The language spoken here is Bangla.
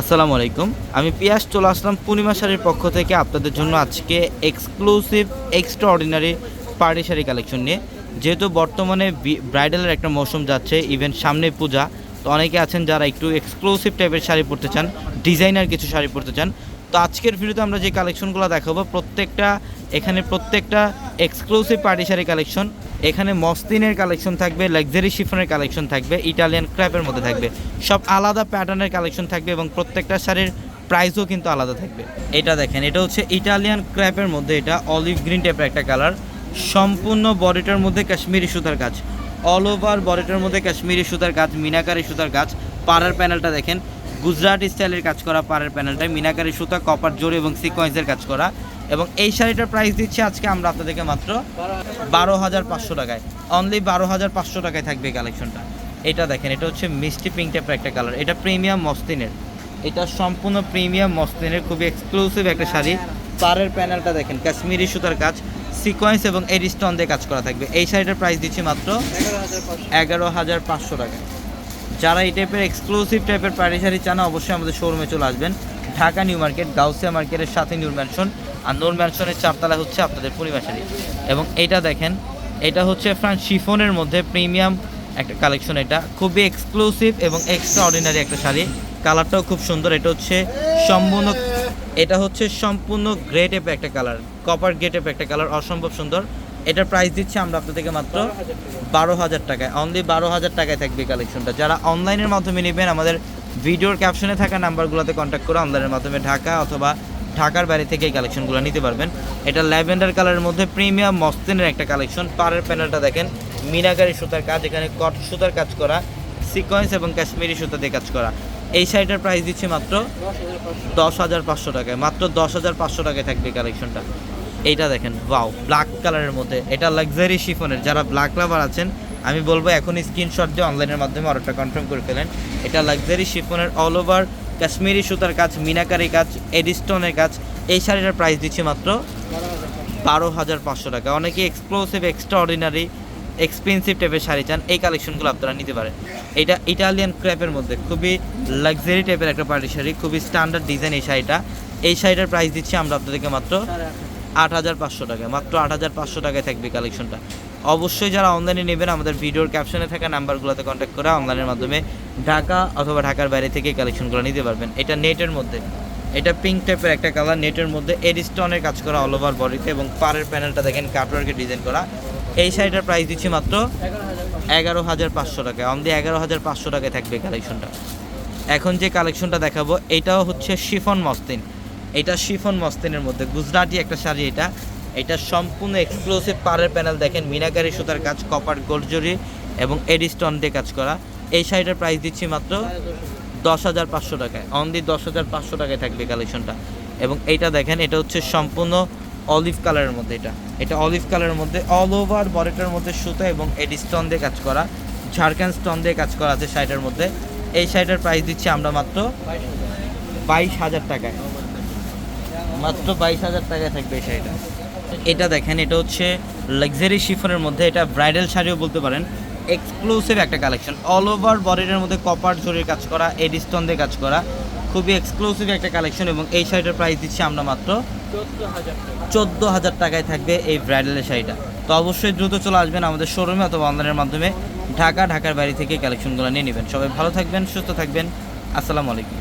আসসালামু আলাইকুম। আমি পিয়াস, চলে আসলাম পূর্ণিমা শাড়ির পক্ষ থেকে আপনাদের জন্য আজকে exclusive extraordinary party sari collection নিয়ে। যেহেতু বর্তমানে ব্রাইডালের একটা মৌসুম যাচ্ছে ইভেন সামনে পূজা, তো অনেকে আছেন যারা একটু এক্সক্লুসিভ টাইপের শাড়ি পরতে চান ডিজাইনার কিছু শাড়ি পরতে চান, তো আজকের ভিডিওতে আমরা যে কালেকশনগুলো দেখাবো, প্রত্যেকটা, এখানে প্রত্যেকটা এক্সক্লুসিভ পার্টি শাড়ি কালেকশন এখানে মসলিনের কালেকশন থাকবে, লাক্সারি শিফনের কালেকশন থাকবে, ইটালিয়ান ক্র্যাপের মধ্যে থাকবে। সব আলাদা প্যাটার্নের কালেকশন থাকবে এবং প্রত্যেকটা শাড়ির প্রাইসও কিন্তু আলাদা থাকবে। এটা দেখেন, এটা হচ্ছে ইটালিয়ান ক্র্যাপের মধ্যে এটা অলিভ গ্রিন টাইপের একটা কালার। সম্পূর্ণ বডিটার মধ্যে কাশ্মীরি সুতার কাজ অল ওভার বডিটার মধ্যে কাশ্মীরি সুতার কাজ মিনাকারি সুতার কাজ পাড়ার প্যানেলটা দেখেন, গুজরাটি স্টাইলের কাজ করা পাড়ের প্যানেলটা মিনাকারি সুতা, কপার জোরে এবং সিকোয়েন্সের কাজ করা। এবং এই শাড়িটার প্রাইস দিচ্ছি আজকে আমরা আপনাদেরকে মাত্র বারো হাজার পাঁচশো টাকায়। অনলি বারো হাজার পাঁচশো টাকায় থাকবে কালেকশনটা এটা দেখেন এটা হচ্ছে মিষ্টি পিঙ্ক টাইপের একটা কালার এটা প্রিমিয়াম মস্তিনের এটা সম্পূর্ণ প্রিমিয়াম মস্তিনের খুবই এক্সক্লুসিভ একটা শাড়ি। পাড়ের প্যানেলটা দেখেন কাশ্মীরি সুতার কাজ সিকোয়েন্স এবং এডিস্টন দিয়ে কাজ করা থাকবে। এই শাড়িটার প্রাইস দিচ্ছি মাত্র এগারো হাজার পাঁচশো। টাকা যারা এই টাইপের এক্সক্লুসিভ টাইপের পাড়ি শাড়ি চান, অবশ্যই আমাদের শোরুমে চলে আসবেন। ঢাকা নিউ মার্কেট, গাউসিয়া মার্কেটের সাথে নিউ ম্যানশন আর নূর ম্যানশনের চারতলা হচ্ছে আপনাদের পরিবার শাড়ি। এবং এটা দেখেন, এটা হচ্ছে ফ্রান্স শিফনের মধ্যে প্রিমিয়াম একটা কালেকশন এটা। খুবই এক্সক্লুসিভ এবং এক্সট্রা অর্ডিনারি একটা শাড়ি। কালারটাও খুব সুন্দর। এটা হচ্ছে সম্পূর্ণ, এটা হচ্ছে সম্পূর্ণ গ্রে একটা কালার কপার গ্রে একটা কালার অসম্ভব সুন্দর। এটার প্রাইস দিচ্ছি আমরা আপনাদেরকে মাত্র বারো হাজার টাকায়। অনলি বারো হাজার টাকায় থাকবে কালেকশনটা যারা অনলাইনের মাধ্যমে নেবেন, আমাদের ভিডিওর ক্যাপশনে থাকা নাম্বারগুলোতে কন্ট্যাক্ট করে অনলাইনের মাধ্যমে ঢাকা অথবা ঢাকার বাইরে থেকে এই কালেকশনগুলো নিতে পারবেন। এটা ল্যাভেন্ডার কালারের মধ্যে প্রিমিয়াম মস্তিনের একটা কালেকশন পাড়ের প্যানেলটা দেখেন, মিনাকারি সুতার কাজ, এখানে কট সুতার কাজ করা সিকোয়েন্স এবং কাশ্মীরি সুতা দিয়ে কাজ করা। এই শাড়িটার প্রাইস দিচ্ছে মাত্র দশ হাজার পাঁচশো টাকায়। মাত্র দশ হাজার পাঁচশো টাকায় থাকবে কালেকশনটা এইটা দেখেন ওয়াও ব্ল্যাক কালারের মধ্যে। এটা লাক্সারি শিফনের যারা ব্ল্যাক লাভার আছেন, আমি বলব এখন স্ক্রিনশট দিয়ে অনলাইনের মাধ্যমে অর্ডারটা কনফার্ম করে ফেলেন। এটা লাক্সারি শিফনের অল ওভার কাশ্মীরি সুতার কাজ, মিনাকারি কাজ, এডিস্টোনের কাজ, এই শাড়িটার প্রাইস দিচ্ছি মাত্র বারো হাজার পাঁচশো টাকা। অনেকে এক্সক্লুসিভ এক্সট্রা অর্ডিনারি এক্সপেন্সিভ টাইপের শাড়ি চান, এই কালেকশনগুলো আপনারা নিতে পারেন। এটা ইটালিয়ান ক্র্যাপের মধ্যে, খুবই লাক্সারি টাইপের একটা পার্টি শাড়ি, খুবই স্ট্যান্ডার্ড ডিজাইন এই শাড়িটা। এই শাড়িটার প্রাইস দিচ্ছি আমরা আপনাদেরকে মাত্র আট হাজার পাঁচশো টাকা, মাত্র আট হাজার পাঁচশো টাকায় থাকবে কালেকশনটা। অবশ্যই যারা অনলাইনে নেবেন, আমাদের ভিডিওর ক্যাপশনে থাকা নাম্বারগুলোতে কন্ট্যাক্ট করে অনলাইনের মাধ্যমে ঢাকা অথবা ঢাকার বাইরে থেকে কালেকশনগুলো নিতে পারবেন। এটা নেটের মধ্যে। এটা পিঙ্ক টাইপের একটা কালার নেটের মধ্যে এডিস্টনের কাজ করা অল ওভার বডিতে এবং পাড়ের প্যানেলটা দেখেন কাটওয়ার্কের ডিজাইন করা। এই শাড়িটার প্রাইস দিচ্ছি মাত্র এগারো হাজার পাঁচশো টাকায় অনলি এগারো হাজার পাঁচশো টাকায় থাকবে কালেকশনটা। এখন যে কালেকশনটা দেখাবো, এটাও হচ্ছে শিফন মস্তিন। এটা শিফন মস্তিনের মধ্যে, গুজরাটি একটা শাড়ি এটা। এটা সম্পূর্ণ এক্সক্লুসিভ পাড়ের প্যানেল দেখেন, মিনাকারি সুতার কাজ কপার গোলজরি এবং এডিস্টন দিয়ে কাজ করা। এই শাড়িটার প্রাইস দিচ্ছি মাত্র দশ হাজার পাঁচশো টাকায় অনলি দশ হাজার পাঁচশো টাকায় থাকবে কালেকশনটা এবং এইটা দেখেন, এটা হচ্ছে সম্পূর্ণ অলিভ কালারের মধ্যে এটা। এটা অলিভ কালারের মধ্যে অল ওভার বডিটার মধ্যে সুতো এবং এডি স্টোন দিয়ে কাজ করা ঝাড়খান্ড স্টোন দিয়ে কাজ করা আছে শাড়িটার মধ্যে। এই শাড়িটার প্রাইস দিচ্ছি আমরা মাত্র বাইশ হাজার টাকায়। মাত্র বাইশ হাজার টাকায় থাকবে এই শাড়িটা। এটা দেখেন, এটা হচ্ছে লাক্সারি শিফনের মধ্যে, এটা ব্রাইডাল শাড়িও বলতে পারেন। এক্সক্লুসিভ একটা কালেকশন অল ওভার বডিটার মধ্যে কপার জরির কাজ করা এডিস্টন দিয়ে কাজ করা, খুবই এক্সক্লুসিভ একটা কালেকশন এবং এই শাড়িটার প্রাইস দিচ্ছি আমরা মাত্র চোদ্দ হাজার টাকায় থাকবে এই ব্রাইডালের শাড়িটা। তো অবশ্যই দ্রুত চলে আসবেন আমাদের শোরুমে অথবা অনলাইনের মাধ্যমে, ঢাকা, ঢাকার বাড়ি থেকে কালেকশনগুলো নিয়ে নেবেন। সবাই ভালো থাকবেন, সুস্থ থাকবেন। আসসালামু আলাইকুম।